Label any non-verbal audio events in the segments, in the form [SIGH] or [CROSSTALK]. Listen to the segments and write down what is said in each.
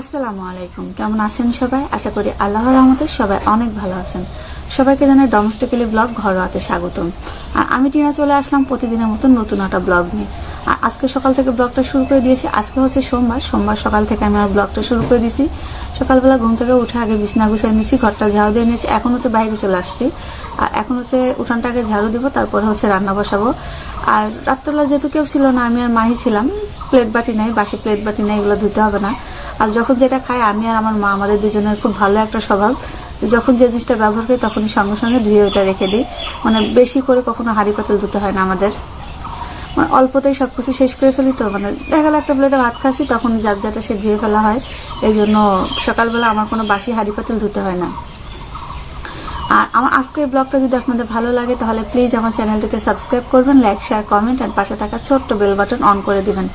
আসসালামু আলাইকুম। কেমন আছেন সবাই? আশা করি আল্লাহর রহমতে সবাই অনেক ভালো আছেন। সবাইকে জানাই ডোমেস্টিক্যালি ব্লগ ঘরোয়াতে স্বাগতম। আর আমি টিনা চলে আসলাম প্রতিদিনের মতো নতুন একটা ব্লগ নিয়ে। আর আজকে সকাল থেকে ব্লগটা শুরু করে দিয়েছি। আজকে হচ্ছে সোমবার। সোমবার সকাল থেকে আমি আমার ব্লগটা শুরু করে দিয়েছি। সকালবেলা ঘুম থেকে উঠে আগে বিছনা গুছিয়ে নিয়েছি, ঘরটা ঝাড়ু দিয়ে নিয়েছি। এখন হচ্ছে বাইরে চলে আসছি। আর এখন হচ্ছে উঠানটাকে ঝাড়ু দিব, তারপরে হচ্ছে রান্না বসাবো। আর রাত্রবেলা যেহেতু কেউ ছিল না, আমি আর মাহি ছিলাম। প্লেট বাটি নাই, বাসি প্লেট বাটি নাই, এগুলো ধুতে হবে না। আর যখন যেটা খাই আমি আর আমার মা, আমাদের দুজনের খুব ভালো একটা স্বভাব। যখন যে জিনিসটা ব্যবহার করি, তখনই সঙ্গে সঙ্গে ধুয়ে ওটা রেখে দিই। মানে বেশি করে কখনো হাঁড়ি পাতিল ধুতে হয় না আমাদের। মানে অল্পতেই সব কিছু শেষ করে ফেলি তো মানে দেখা গেলো একটা প্লেটে ভাত খাচ্ছি, তখন যার যাটা সে ধুয়ে ফেলা হয়। এই জন্য সকালবেলা আমার কোনো বাসি হাঁড়ি পাতিল ধুতে হয় না। আর আমার আজকের ব্লগটা যদি আপনাদের ভালো লাগে, তাহলে প্লিজ আমার চ্যানেলটিকে সাবস্ক্রাইব করবেন লাইক শেয়ার কমেন্ট আর পাশে থাকা ছোট্ট বেল বাটন অন করে দিবেন।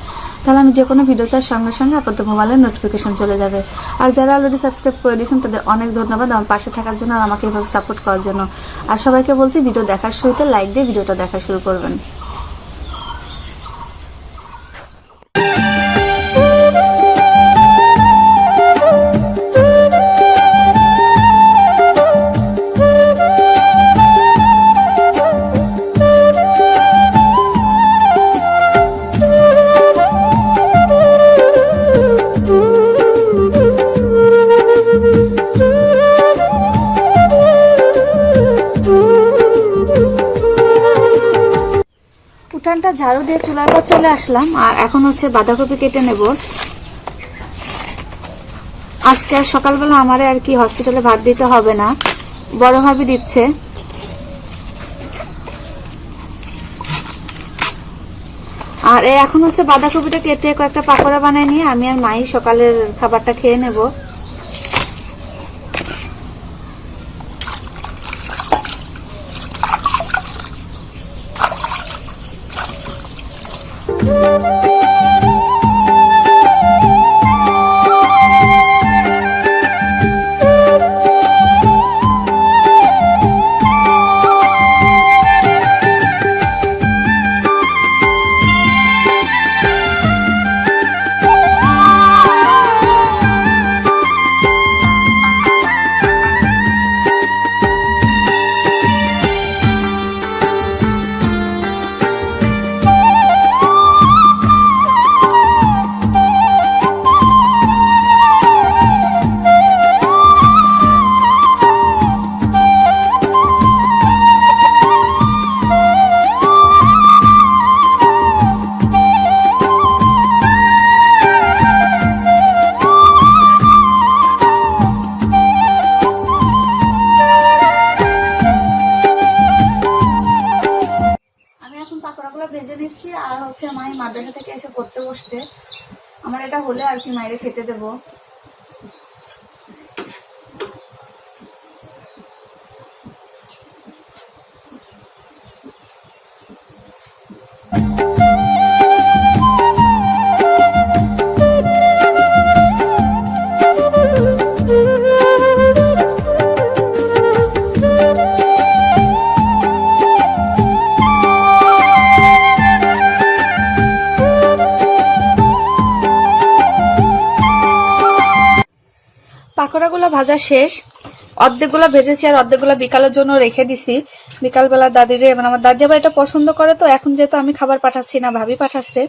তাহলে আমি যে কোনো ভিডিও চার সঙ্গে সঙ্গে আপনাদের মোবাইলে নোটিফিকেশন চলে যাবে। আর যারা অলরেডি সাবস্ক্রাইব করে দিয়েছেন, তাদের অনেক ধন্যবাদ আমার পাশে থাকার জন্য আর আমাকে এভাবে সাপোর্ট করার জন্য। আর সবাইকে বলছি ভিডিও দেখার শুরুতে লাইক দিয়ে ভিডিওটা দেখা শুরু করবেন। ঝাড়ু দিয়ে চুলার পর চলে আসলাম, আর এখন হচ্ছে বাঁধাকপি কেটে নেব। আজকে আর সকালবেলা আমারে আর কি হসপিটালে ভাত দিতে হবে না, বড় ভাবি দিচ্ছে। আর এখন হচ্ছে বাঁধাকপিটা কেটে কয়েকটা পাকোড়া বানায় নিয়ে আমি আর মাই সকালের খাবারটা খেয়ে নেব। নিচ্ছি আর হচ্ছে মাই মাদ্রাসা থেকে এসে পড়তে বসতে। আমার এটা হলে আর কি মায়ের খেতে দেবো। ভাজা শেষ। অর্ধেকগুলো ভেজেছি আর অর্ধেকগুলো বিকালের জন্য রেখে দিছি। বিকালবেলা দাদিরে মানে আমার দাদি আবার এটা পছন্দ করে তো, এখন যেহেতু আমি খাবার পাঠাচ্ছি না, ভাবি পাঠাচ্ছে।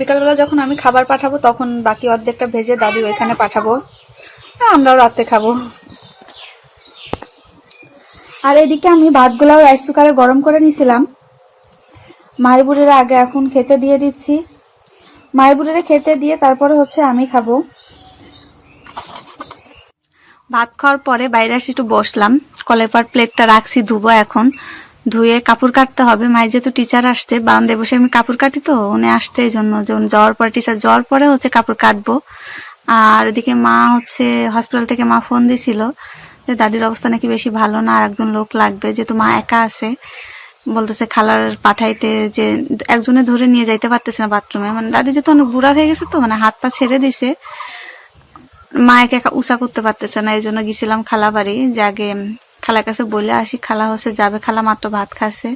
বিকালবেলা যখন আমি খাবার পাঠাবো, তখন বাকি অর্ধেকটা ভেজে দাদি ওইখানে পাঠাবো। আর আমরাও রাতে খাব। আর এদিকে আমি ভাতগুলাও রাইস কুকারে গরম করে নিছিলাম। মায়ের আগে এখন খেতে দিয়ে দিচ্ছি। মায়ের খেতে দিয়ে তারপরে হচ্ছে আমি খাব। ভাত খাওয়ার পরে বাইরে এসে একটু বসলাম। কলের পর প্লেটটা রাখছি, ধুবো এখন। ধুয়ে কাপড় কাটতে হবে। মায়ের যেহেতু টিচার আসতে বারান্দে বসে আমি কাপড় কাটি তো, উনি আসতে এই জন্য। যে যাওয়ার পরে টিচার যাওয়ার পরে হচ্ছে কাপড় কাটবো। আর এদিকে মা হচ্ছে হসপিটাল থেকে মা ফোন দিছিল যে, দাদির অবস্থা নাকি বেশি ভালো না আর একজন লোক লাগবে। যেহেতু মা একা আছে, বলতেছে খালার পাঠাইতে যে, একজনে ধরে নিয়ে যাইতে পারতেছে না বাথরুমে মানে দাদি যেহেতু অনেক বুড়া হয়ে গেছে তো মানে হাত পা ছেড়ে দিছে। মায়েকে একা উষা করতে পারতেছে না এই জন্য গেছিলাম খালা বাড়ি যে আগে খালার কাছে বলে আসি, খালা হচ্ছে যাবে, খালা মাত্র ভাত খাচ্ছে।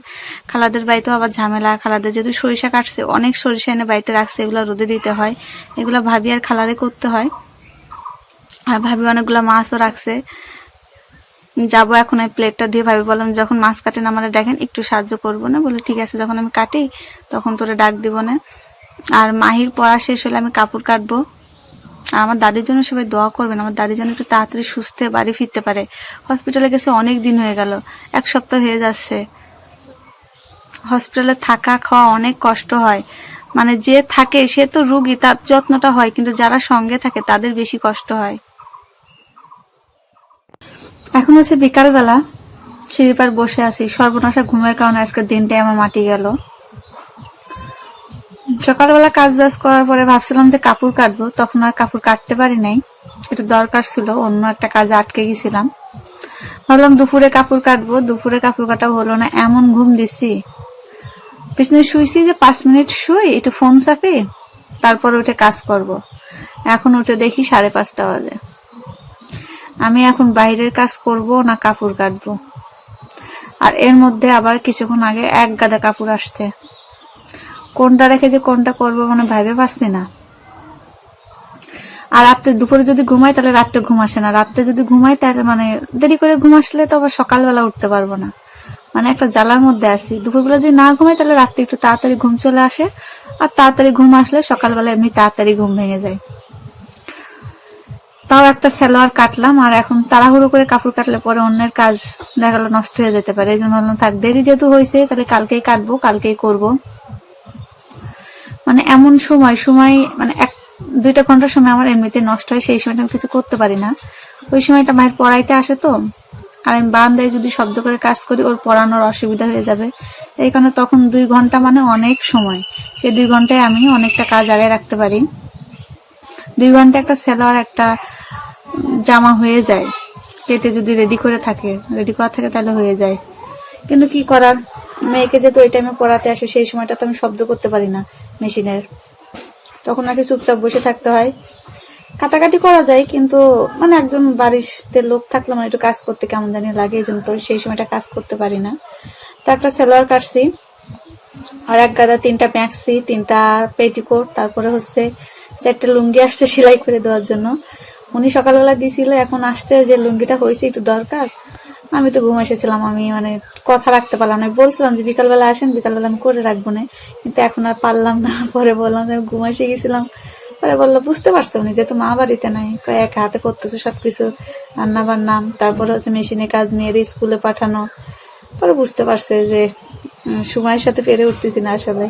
খালাদের বাড়িতেও আবার ঝামেলা, খালাদের যেহেতু সরিষা কাটছে, অনেক সরিষা এনে বাড়িতে রাখছে, এগুলো রোদে দিতে হয়। এগুলো ভাবি আর খালারে করতে হয়। আর ভাবি অনেকগুলো মাছও রাখছে। যাব এখন এই প্লেটটা দিয়ে, ভাবি বললাম, যখন মাছ কাটেন আমার দেখেন একটু সাহায্য করব না? বলে, ঠিক আছে, যখন আমি কাটি, তখন তোরে ডাক দিব না। আর মাহির পড়া শেষ হলে আমি কাপড় কাটবো। আমার দাদির জন্য সবাই দোয়া করবেন, আমার দাদি যেন একটু তাড়াতাড়ি সুস্থ বাড়ি ফিরতে পারে। হসপিটালে গেছে, অনেক দিন হয়ে গেল, এক সপ্তাহ হয়ে যাচ্ছে। হসপিটালে থাকা খাওয়া অনেক কষ্ট হয়। মানে যে থাকে, সে তো রুগী, তার যত্নটা হয়, কিন্তু যারা সঙ্গে থাকে, তাদের বেশি কষ্ট হয়। এখন হচ্ছে বিকালবেলা সিঁড়িপার বসে আছি। সর্বনাশা ঘুমের কারণে আজকের দিনটাই আমার মাটি গেল। সকালবেলা কাজ বাজ করার পরে ভাবছিলাম যে কাপড় কাটবো, তখন আর কাপড় কাটতে পারি নাই। একটু দরকার ছিল, অন্য একটা কাজে আটকে গেছিলাম। ভাবলাম দুপুরে কাপড় কাটবো, দুপুরে কাপড় কাটাও হলো না, এমন ঘুম দিছি। পিছনে শুইছি যে পাঁচ মিনিট শুই, একটু ফোন চাপি, তারপর উঠে কাজ করব। এখন উঠে দেখি সাড়ে পাঁচটা বাজে। আমি এখন বাইরের কাজ করব না কাপড় কাটবো? আর এর মধ্যে আবার কিছুক্ষণ আগে এক গাদা কাপড় আসছে। কোনটা রেখে যে কোনটা করব মানে ভাইবে পারছি না। আর রাত্রে দুপুরে যদি ঘুমাই তাহলে রাত্রে ঘুম আসে না। রাত্রে যদি ঘুমাই তাহলে মানে দেরি করে ঘুম আসলে তো আবার সকালবেলা উঠতে পারব না। মানে একটা জ্বালার মধ্যে আছি। দুপুরবেলা যদি না ঘুমাই তাহলে রাত্রে একটু তাড়াতাড়ি ঘুম চলে আসে। আর তাড়াতাড়ি ঘুম আসলে সকালবেলা এমনি তাড়াতাড়ি ঘুম ভেঙে যায়। তাও একটা সালোয়ার কাটলাম আর এখন তাড়াহুড়ো করে কাপড় কাটলে পরে অন্যের কাজ দেখা গেলো নষ্ট হয়ে যেতে পারে। এই জন্য ভাবলাম, থাক, দেরি যেহেতু হয়েছে তাহলে কালকেই কাটবো, কালকেই করব। মানে এমন সময় সময় মানে এক, দুইটা ঘণ্টার সময় আমার এমনিতে নষ্ট হয়, সেই সময়টা আমি কিছু করতে পারি না। ওই সময়টা মায়ের পড়াইতে আসে তো, আর আমি বারান্দায় যদি শব্দ করে কাজ করি, ওর পড়ানোর অসুবিধা হয়ে যাবে। এই কারণে তখন দুই ঘণ্টা মানে অনেক সময়। সেই দুই ঘন্টায় আমি অনেকটা কাজ আগে রাখতে পারি। দুই ঘণ্টা একটা সেলার একটা জামা হয়ে যায়। কেটে যদি রেডি করে থাকে রেডি করা থাকে তাহলে হয়ে যায়। কিন্তু কি করার? মেয়েকে যেহেতু ওই টাইমে পড়াতে আসে, সেই সময়টা তো আমি শব্দ করতে পারি না। মেশিনের। তখন নাকি চুপচাপ বসে থাকতে হয়। কাটাকাটি করা যায়, কিন্তু মানে একজন বাড়িতে লোক থাকলে মানে একটু কাজ করতে কেমন জানি লাগে, এই জন্য তো সেই সময়টা কাজ করতে পারি না। তো একটা সেলোয়ার কাটছি, আর এক গাদা তিনটা ম্যাক্সি তিনটা পেটিকোট, তারপরে হচ্ছে চারটা লুঙ্গি আসছে সেলাই করে দেওয়ার জন্য। উনি সকালবেলা দিছিল, এখন আসছে যে লুঙ্গিটা হয়েছে একটু দরকার আমি তো ঘুম এসেছিলাম, আমি মানে কথা রাখতে পারলাম না। বলছিলাম যে বিকালবেলা আসেন, বিকালবেলা আমি করে রাখব না। কিন্তু এখন আর পারলাম না। [LAUGHS] পরে বললাম যে ঘুম এসে গেছিলাম। পরে বলল, বুঝতে পারছ উনি যেহেতু মা বাড়িতে নাই। এক হাতে করতেছে সবকিছু, রান্না বান্না। তারপরে হচ্ছে মেশিনে কাজ, মেয়ের স্কুলে পাঠানো। পরে বুঝতে পারছে যে সময়ের সাথে পেরে উঠতেছি না আসলে।